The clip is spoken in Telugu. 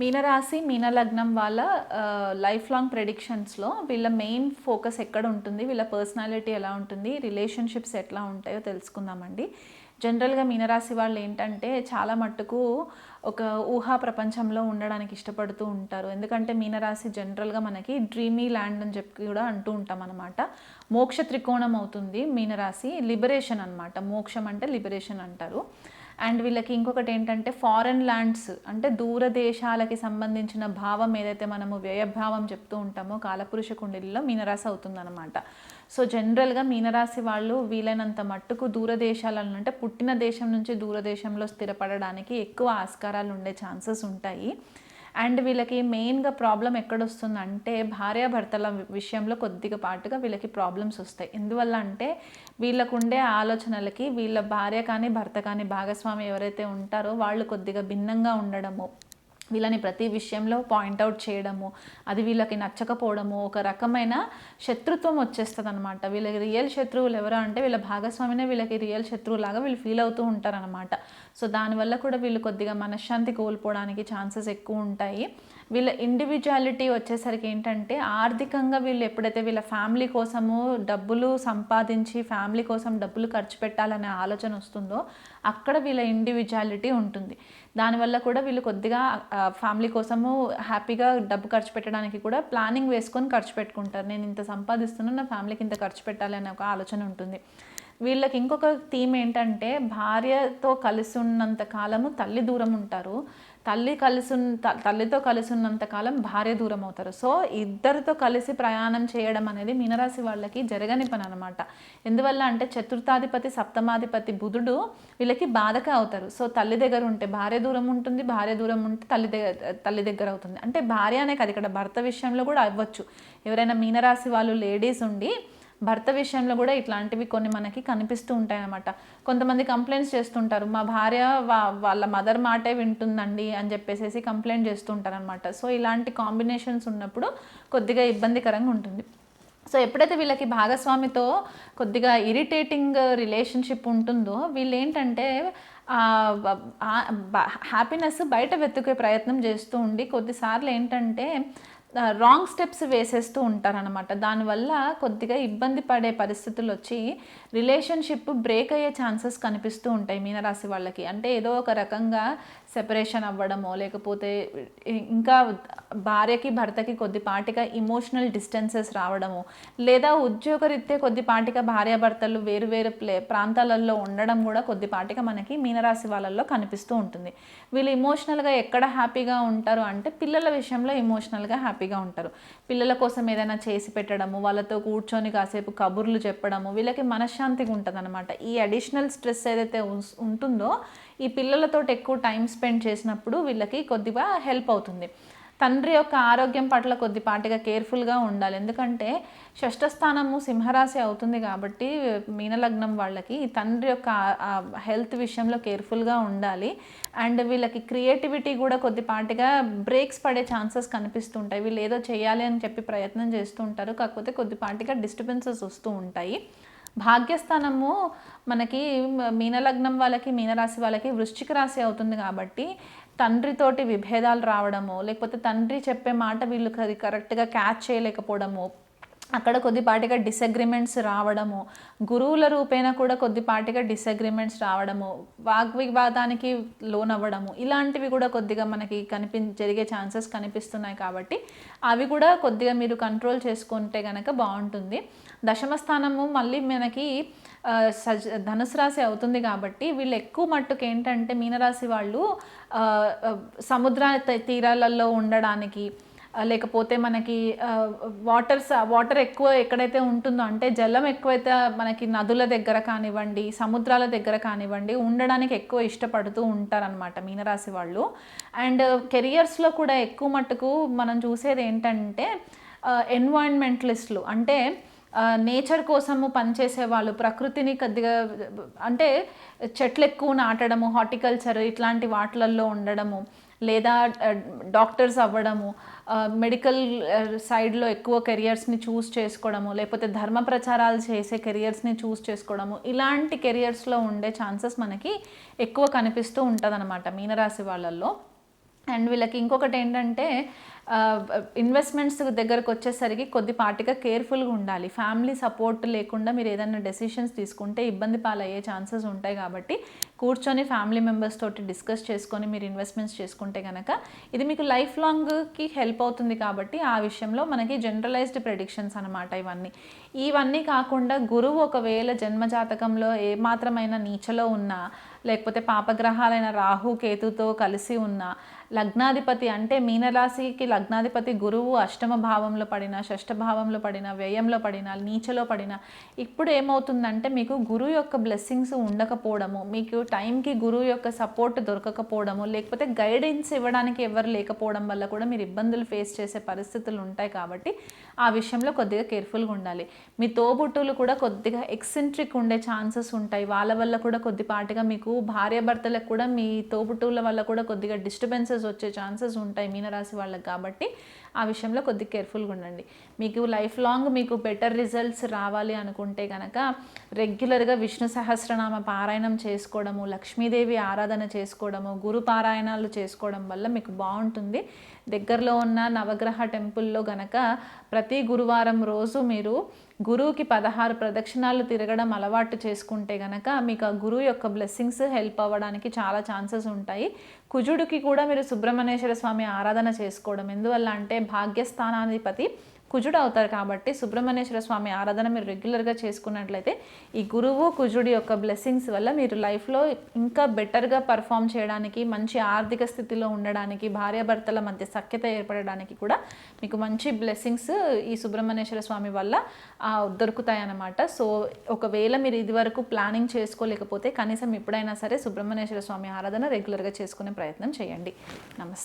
మీనరాశి మీనలగ్నం వాళ్ళ లైఫ్ లాంగ్ ప్రెడిక్షన్స్లో వీళ్ళ మెయిన్ ఫోకస్ ఎక్కడ ఉంటుంది? వీళ్ళ పర్సనాలిటీ ఎలా ఉంటుంది? రిలేషన్షిప్స్ ఎట్లా ఉంటాయో తెలుసుకుందామండి. జనరల్గా మీనరాశి వాళ్ళు ఏంటంటే చాలా మట్టుకు ఒక ఊహా ప్రపంచంలో ఉండడానికి ఇష్టపడుతూ ఉంటారు. ఎందుకంటే మీనరాశి జనరల్గా మనకి డ్రీమీ ల్యాండ్ అని చెప్పి కూడా అంటూ ఉంటాం అనమాట మోక్ష త్రికోణం అవుతుంది మీనరాశి లిబరేషన్ అనమాట మోక్షం అంటే లిబరేషన్ అంటారు. అండ్ వీళ్ళకి ఇంకొకటి ఏంటంటే ఫారెన్ ల్యాండ్స్ అంటే దూరదేశాలకి సంబంధించిన భావం ఏదైతే మనము వ్యయభావం చెప్తూ ఉంటామో కాలపురుష కుండలిలో మీనరాశి అవుతుందన్నమాట. సో జనరల్గా మీనరాశి వాళ్ళు వీలైనంత మట్టుకు దూరదేశాలను అంటే పుట్టిన దేశం నుంచి దూరదేశంలో స్థిరపడడానికి ఎక్కువ ఆస్కారాలు ఉండే ఛాన్సెస్ ఉంటాయి. అండ్ వీళ్ళకి మెయిన్గా ప్రాబ్లం ఎక్కడొస్తుందంటే భార్యాభర్తల విషయంలో కొద్దిగా పాటుగా వీళ్ళకి ప్రాబ్లమ్స్ వస్తాయి. ఎందువల్ల అంటే వీళ్ళకుండే ఆలోచనలకి వీళ్ళ భార్య కానీ భర్త కానీ భాగస్వామి ఎవరైతే ఉంటారో వాళ్ళు కొద్దిగా భిన్నంగా ఉండడము వీళ్ళని ప్రతి విషయంలో పాయింట్అవుట్ చేయడము అది వీళ్ళకి నచ్చకపోవడము ఒక రకమైన శత్రుత్వం వచ్చేస్తుంది అనమాట వీళ్ళకి రియల్ శత్రువులు ఎవరు అంటే వీళ్ళ భాగస్వామినే వీళ్ళకి రియల్ శత్రువులాగా వీళ్ళు ఫీల్ అవుతూ ఉంటారనమాట సో దానివల్ల కూడా వీళ్ళు కొద్దిగా మనశ్శాంతి కోల్పోవడానికి ఛాన్సెస్ ఎక్కువ ఉంటాయి. వీళ్ళ ఇండివిజువాలిటీ వచ్చేసరికి ఏంటంటే ఆర్థికంగా వీళ్ళు ఎప్పుడైతే వీళ్ళ ఫ్యామిలీ కోసము డబ్బులు సంపాదించి ఫ్యామిలీ కోసం డబ్బులు ఖర్చు పెట్టాలనే ఆలోచన వస్తుందో అక్కడ వీళ్ళ ఇండివిజువాలిటీ ఉంటుంది. దానివల్ల కూడా వీళ్ళు కొద్దిగా ఫ్యామిలీ కోసము హ్యాపీగా డబ్బు ఖర్చు పెట్టడానికి కూడా ప్లానింగ్ వేసుకొని ఖర్చు పెట్టుకుంటారు. నేను ఇంత సంపాదిస్తున్నాను నా ఫ్యామిలీకి ఇంత ఖర్చు పెట్టాలి అనే ఒక ఆలోచన ఉంటుంది. వీళ్ళకి ఇంకొక థీమ్ ఏంటంటే భార్యతో కలిసి ఉన్నంత కాలము తల్లి దూరం ఉంటారు. తల్లి కలిసి ఉన్న- తల్లితో కలిసి ఉన్నంత కాలం భార్య దూరం అవుతారు సో ఇద్దరితో కలిసి ప్రయాణం చేయడం అనేది మీనరాశి వాళ్ళకి జరగని పని అనమాట ఎందువల్ల అంటే చతుర్థాధిపతి సప్తమాధిపతి బుధుడు వీళ్ళకి బాధక అవుతారు. సో తల్లి దగ్గర ఉంటే భార్య దూరం ఉంటుంది భార్య దూరం ఉంటే తల్లి దగ్గర తల్లి దగ్గర అవుతుంది. అంటే భార్య అనే కాదు ఇక్కడ భర్త విషయంలో కూడా అవ్వచ్చు. ఎవరైనా మీనరాశి వాళ్ళు లేడీస్ ఉండి భర్త విషయంలో కూడా ఇట్లాంటివి కొన్ని మనకి కనిపిస్తూ ఉంటాయన్నమాట. కొంతమంది కంప్లైంట్స్ చేస్తుంటారు మా భార్య వా- వాళ్ళ మదర్ మాటే వింటుందండి అని చెప్పేసి కంప్లైంట్ చేస్తుంటారనమాట సో ఇలాంటి కాంబినేషన్స్ ఉన్నప్పుడు కొద్దిగా ఇబ్బందికరంగా ఉంటుంది. సో ఎప్పుడైతే వీళ్ళకి భాగస్వామితో కొద్దిగా ఇరిటేటింగ్ రిలేషన్షిప్ ఉంటుందో వీళ్ళు ఏంటంటే హ్యాపీనెస్ బయట వెతుకే ప్రయత్నం చేస్తూ ఉండి కొద్దిసార్లు ఏంటంటే రాంగ్ స్టెప్స్ వేసేస్తూ ఉంటారనమాట దానివల్ల కొద్దిగా ఇబ్బంది పడే పరిస్థితులు వచ్చి రిలేషన్షిప్ బ్రేక్ అయ్యే ఛాన్సెస్ కనిపిస్తూ ఉంటాయి మీనరాశి వాళ్ళకి. అంటే ఏదో ఒక రకంగా సెపరేషన్ అవ్వడమో లేకపోతే ఇంకా భార్యకి భర్తకి కొద్దిపాటిగా ఇమోషనల్ డిస్టెన్సెస్ రావడము లేదా ఉద్యోగరీత్యా కొద్దిపాటిగా భార్యాభర్తలు వేరు వేరు ప్లే ప్రాంతాలలో ఉండడం కూడా కొద్దిపాటిగా మనకి మీనరాశి వాళ్ళల్లో కనిపిస్తూ ఉంటుంది. వీళ్ళు ఇమోషనల్గా ఎక్కడ హ్యాపీగా ఉంటారు అంటే పిల్లల విషయంలో ఇమోషనల్గా హ్యాపీగా ఉంటారు. పిల్లల కోసం ఏదైనా చేసి పెట్టడము వాళ్ళతో కూర్చొని కాసేపు కబుర్లు చెప్పడము వీళ్ళకి మనశ్శాంతిగా ఉంటుంది ఈ అడిషనల్ స్ట్రెస్ ఏదైతే ఉంటుందో ఈ పిల్లలతో ఎక్కువ టైం స్పెండ్ చేసినప్పుడు వీళ్ళకి కొద్దిగా హెల్ప్ అవుతుంది. తండ్రి యొక్క ఆరోగ్యం పట్ల కొద్దిపాటిగా కేర్ఫుల్గా ఉండాలి. ఎందుకంటే షష్ఠస్థానము సింహరాశి అవుతుంది కాబట్టి మీనలగ్నం వాళ్ళకి తండ్రి యొక్క హెల్త్ విషయంలో కేర్ఫుల్గా ఉండాలి. అండ్ వీళ్ళకి క్రియేటివిటీ కూడా కొద్దిపాటిగా బ్రేక్స్ పడే ఛాన్సెస్ కనిపిస్తుంటాయి. వీళ్ళు ఏదో చేయాలి అని చెప్పి ప్రయత్నం చేస్తూ ఉంటారు. కాకపోతే కొద్దిపాటిగా డిస్టర్బెన్సెస్ వస్తూ ఉంటాయి. భాగ్యస్థానము మనకి మీనలగ్నం వాళ్ళకి మీనరాశి వాళ్ళకి వృశ్చిక రాశి అవుతుంది కాబట్టి తండ్రితోటి విభేదాలు రావడము లేకపోతే తండ్రి చెప్పే మాట వీళ్ళు కరెక్ట్గా క్యాచ్ చేయలేకపోవడము అక్కడ కొద్దిపాటిగా డిసగ్రిమెంట్స్ రావడము గురువుల రూపేణ కూడా కొద్దిపాటిగా డిసగ్రిమెంట్స్ రావడము వాగ్వివాదానికి లోనవ్వడము ఇలాంటివి కూడా కొద్దిగా మనకి కనిపి జరిగే ఛాన్సెస్ కనిపిస్తున్నాయి కాబట్టి అవి కూడా కొద్దిగా మీరు కంట్రోల్ చేసుకుంటే కనుక బాగుంటుంది. దశమ స్థానము మళ్ళీ మనకి సజ ధనుసు రాశి అవుతుంది కాబట్టి వీళ్ళు ఎక్కువ మట్టుకు ఏంటంటే మీనరాశి వాళ్ళు సముద్ర తీరాలలో ఉండడానికి లేకపోతే మనకి వాటర్ వాటర్ ఎక్కువ ఎక్కడైతే ఉంటుందో అంటే జలం ఎక్కువైతే మనకి నదుల దగ్గర కానివ్వండి సముద్రాల దగ్గర కానివ్వండి ఉండడానికి ఎక్కువ ఇష్టపడుతూ ఉంటారనమాట మీనరాశి వాళ్ళు. అండ్ కెరియర్స్లో కూడా ఎక్కువ మట్టుకు మనం చూసేది ఏంటంటే ఎన్వైర్న్మెంటలిస్టులు అంటే నేచర్ కోసము పనిచేసే వాళ్ళు ప్రకృతిని కొద్దిగా అంటే చెట్లు ఎక్కువ నాటడము హార్టికల్చర్ ఇట్లాంటి వాటిలల్లో ఉండడము లేదా డాక్టర్స్ అవ్వడము మెడికల్ సైడ్లో ఎక్కువ కెరియర్స్ని చూస్ చేసుకోవడము లేకపోతే ధర్మ ప్రచారాలు చేసే కెరియర్స్ని చూస్ చేసుకోవడము ఇలాంటి కెరియర్స్లో ఉండే ఛాన్సెస్ మనకి ఎక్కువ కనిపిస్తూ ఉంటుంది మీనరాశి వాళ్ళల్లో. అండ్ వీళ్ళకి ఇంకొకటి ఏంటంటే ఇన్వెస్ట్మెంట్స్ దగ్గరకు వచ్చేసరికి కొద్దిపాటిగా కేర్ఫుల్గా ఉండాలి. ఫ్యామిలీ సపోర్ట్ లేకుండా మీరు ఏదైనా డెసిషన్స్ తీసుకుంటే ఇబ్బంది పాలయ్యే ఛాన్సెస్ ఉంటాయి కాబట్టి కూర్చొని ఫ్యామిలీ మెంబర్స్ తోటి డిస్కస్ చేసుకొని మీరు ఇన్వెస్ట్మెంట్స్ చేసుకుంటే కనుక ఇది మీకు లైఫ్ లాంగ్కి హెల్ప్ అవుతుంది కాబట్టి ఆ విషయంలో మనకి జనరలైజ్డ్ ప్రెడిక్షన్స్ అనమాట ఇవన్నీ. ఇవన్నీ కాకుండా గురువు ఒకవేళ జన్మజాతకంలో ఏమాత్రమైన నీచలో ఉన్నా లేకపోతే పాపగ్రహాలైన రాహు కేతుతో కలిసి ఉన్న లగ్నాధిపతి అంటే మీనరాశికి లగ్నాధిపతి గురువు అష్టమ భావంలో పడిన షష్ఠ భావంలో పడిన వ్యయంలో పడిన నీచలో పడిన ఇప్పుడు ఏమవుతుందంటే మీకు గురువు యొక్క బ్లెస్సింగ్స్ ఉండకపోవడము మీకు టైంకి గురువు యొక్క సపోర్ట్ దొరకకపోవడము లేకపోతే గైడెన్స్ ఇవ్వడానికి ఎవరు లేకపోవడం వల్ల కూడా మీరు ఇబ్బందులు ఫేస్ చేసే పరిస్థితులు ఉంటాయి కాబట్టి ఆ విషయంలో కొద్దిగా కేర్ఫుల్గా ఉండాలి. మీ తోబుట్టులు కూడా కొద్దిగా ఎక్సెంట్రిక్ ఉండే ఛాన్సెస్ ఉంటాయి. వాళ్ళ వల్ల కూడా కొద్దిపాటిగా మీకు భార్యాభర్తలకు కూడా మీ తోపుటూల వల్ల కూడా కొద్దిగా డిస్టర్బెన్సెస్ వచ్చే ఛాన్సెస్ ఉంటాయి మీనరాశి వాళ్ళకి కాబట్టి ఆ విషయంలో కొద్దిగా కేర్ఫుల్గా ఉండండి. మీకు లైఫ్ లాంగ్ మీకు బెటర్ రిజల్ట్స్ రావాలి అనుకుంటే కనుక రెగ్యులర్గా విష్ణు సహస్రనామ పారాయణం చేసుకోవడము లక్ష్మీదేవి ఆరాధన చేసుకోవడము గురు పారాయణాలు చేసుకోవడం వల్ల మీకు బాగుంటుంది. దగ్గరలో ఉన్న నవగ్రహ టెంపుల్లో గనక ప్రతి గురువారం రోజు మీరు గురువుకి పదహారు ప్రదక్షిణాలు తిరగడం అలవాటు చేసుకుంటే గనక మీకు ఆ గురువు యొక్క బ్లెస్సింగ్స్ హెల్ప్ అవ్వడానికి చాలా ఛాన్సెస్ ఉంటాయి. కుజుడికి కూడా మీరు సుబ్రహ్మణ్యేశ్వర స్వామి ఆరాధన చేసుకోవడం. ఎందువల్ల అంటే భాగ్యస్థానాధిపతి కుజుడు అవుతారు కాబట్టి సుబ్రహ్మణ్యేశ్వర స్వామి ఆరాధన మీరు రెగ్యులర్గా చేసుకున్నట్లయితే ఈ గురువు కుజుడి యొక్క బ్లెస్సింగ్స్ వల్ల మీరు లైఫ్లో ఇంకా బెటర్గా పర్ఫామ్ చేయడానికి మంచి ఆర్థిక స్థితిలో ఉండడానికి భార్యాభర్తల మధ్య సఖ్యత ఏర్పడడానికి కూడా మీకు మంచి బ్లెస్సింగ్స్ ఈ సుబ్రహ్మణ్యేశ్వర స్వామి వల్ల దొరుకుతాయన్నమాట. సో ఒకవేళ మీరు ఇదివరకు ప్లానింగ్ చేసుకోలేకపోతే కనీసం ఎప్పుడైనా సరే సుబ్రహ్మణ్యేశ్వర స్వామి ఆరాధన రెగ్యులర్గా చేసుకునే ప్రయత్నం చేయండి. నమస్తే.